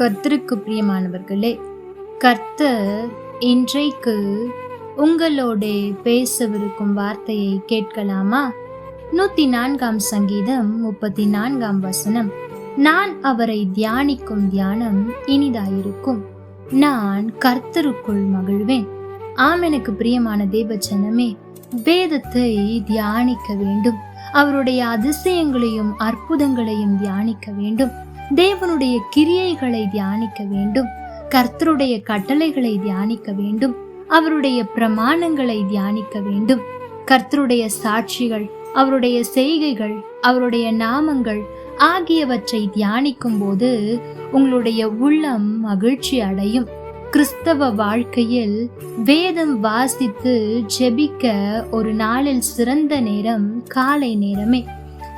கர்த்தருக்கு பிரியமானவர்களே கர்த்தர் இன்றைக்கு உங்களோட பேசவிருக்கும் வார்த்தையை கேட்கலாமா? நூத்தி நான்காம் சங்கீதம் முப்பத்தி நான்காம் வசனம். நான் அவரை தியானிக்கும் தியானம் இனிதாயிருக்கும். நான் கர்த்தருக்குள் மகிழ்வேன். ஆம் எனக்கு பிரியமான தேவச்சனமே வேதத்தை தியானிக்க வேண்டும். அவருடைய அதிசயங்களையும் அற்புதங்களையும் தியானிக்க வேண்டும். தேவனுடைய கிரியைகளை தியானிக்க வேண்டும். கர்த்தருடைய கட்டளைகளை தியானிக்க வேண்டும். அவருடைய பிரமாணங்களை தியானிக்க வேண்டும். கர்த்தருடைய சாட்சிகள் அவருடைய செய்கைகள் அவருடைய நாமங்கள் ஆகியவற்றை தியானிக்கும் போது உங்களுடைய உள்ளம் மகிழ்ச்சி அடையும். கிறிஸ்தவ வாழ்க்கையில் வேதம் வாசித்து ஜெபிக்க ஒரு நாளில் சிறந்த நேரம் காலை நேரமே.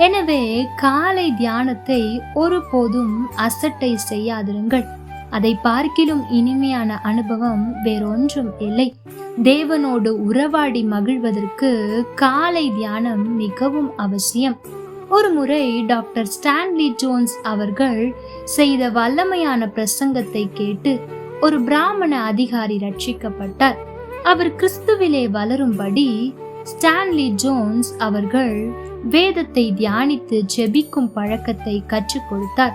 எனவே காலை தியானத்தை ஒருபோதும் அசட்டை செய்யாதிருங்கள். அதை பார்க்கிலும் இனிமையான அனுபவம் வேறொன்றும் இல்லை. தேவனோடு உறவாடி மகிழ்வதற்கு காலை தியானம் மிகவும் அவசியம். ஒரு முறை டாக்டர் ஸ்டான்லி ஜோன்ஸ் அவர்கள் செய்த வல்லமையான பிரசங்கத்தை கேட்டு ஒரு பிராமண அதிகாரி ரட்சிக்கப்பட்டார். அவர் கிறிஸ்துவிலே வளரும்படி ஸ்டான்லி ஜோன்ஸ் அவர்கள் வேதத்தை தியானித்து ஜெபிக்கும் பழக்கத்தை கற்றுக் கொடுத்தார்.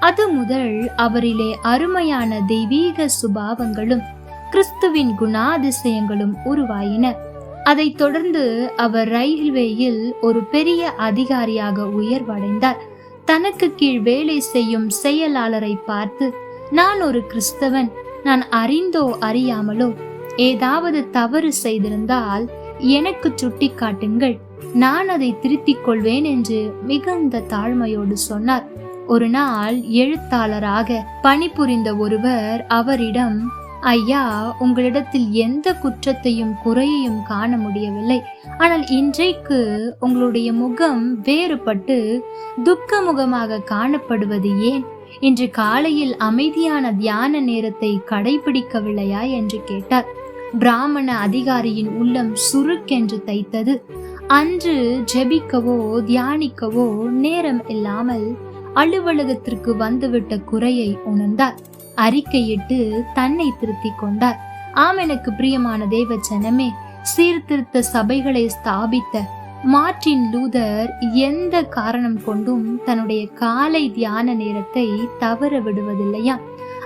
அது முதல் அவரிலே அருமையான தெய்வீக சுபாவங்களும் கிறிஸ்துவின் குணாதிசயங்களும் உருவாயின. அதைத் தொடர்ந்து அவர் ரயில்வேயில் ஒரு பெரிய அதிகாரியாக உயர்வடைந்தார். தனக்கு கீழ் வேலை செய்யும் செயலாளரை பார்த்து நான் ஒரு கிறிஸ்தவன் நான் அறிந்தோ அறியாமலோ ஏதாவது தவறு செய்திருந்தால் எனக்கு சுட்டி காட்டுங்கள் நான் அதை திருத்திக் கொள்வேன் என்று மிகுந்த தாழ்மையோடு சொன்னார். ஒரு நாள் எழுத்தாளராக பணிபுரிந்த ஒருவர் அவரிடம் ஐயா உங்களிடத்தில் எந்த குற்றத்தையும் குறையையும் காண முடியவில்லை. ஆனால் இன்றைக்கு உங்களுடைய முகம் வேறுபட்டு துக்க முகமாக காணப்படுவது ஏன்? இன்று காலையில் அமைதியான தியான நேரத்தை கடைபிடிக்கவில்லையா? என்று கேட்டார். பிராமண அதிகாரியின் உள்ளம் சுருக்கென்று தைத்தது. அன்று ஜெபிக்கவோ தியானிக்கவோ நேரம் இல்லாமல் அலுவலகத்திற்கு வந்துவிட்ட குறையை உணர்ந்தார். அறிக்கையிட்டு தன்னை திருத்தி கொண்டார். ஆம் எனக்கு பிரியமான தேவ ஜனமே சீர்திருத்த சபைகளை ஸ்தாபித்த மார்டின் லூதர் எந்த காரணம் கொண்டும் தன்னுடைய காலை தியான நேரத்தை தவற விடுவதில்லையா?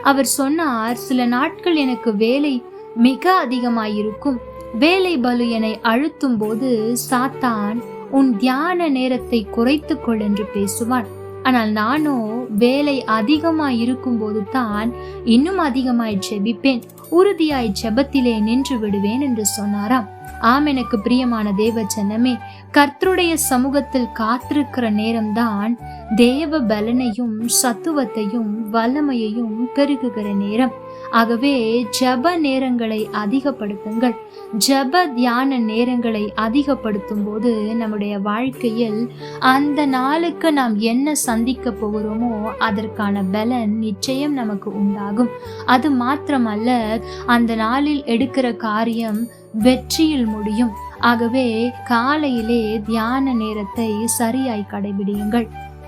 அவர் சொன்னார் சில நாட்கள் எனக்கு வேலை மிக அதிகமாயிருக்கும். வேலை பலு என்னை அழுத்தும் போது சாத்தான் உன் தியான நேரத்தை குறைத்துக்கொள் என்று பேசுவான். ஆனால் நானோ வேலை அதிகமாய் இருக்கும்போது தான் இன்னும் அதிகமாய் ஜெபிப்பேன். உறுதியாய் ஜெபத்திலே நின்று விடுவேன் என்று சொன்னாராம். ஆம் எனக்கு பிரியமான தேவ ஜனமே கர்த்தருடைய சமூகத்தில் காத்திருக்கிற நேரம்தான் தேவ பலனையும் சத்துவத்தையும் வல்லமையையும் பெருகுகிற நேரம். ஆகவே ஜப நேரங்களை அதிகப்படுத்துங்கள். ஜப தியான நேரங்களை அதிகப்படுத்தும் போது நம்முடைய வாழ்க்கையில் அந்த நாளுக்கு நாம் என்ன சந்திக்க போகிறோமோ அதற்கான பலன் நிச்சயம் நமக்கு உண்டாகும். அது மாத்திரமல்ல அந்த நாளில் எடுக்கிற காரியம் வெற்றியில் முடியும். ஆகவே காலையிலே தியான நேரத்தை சரியாய் கடைபிடியுங்கள்.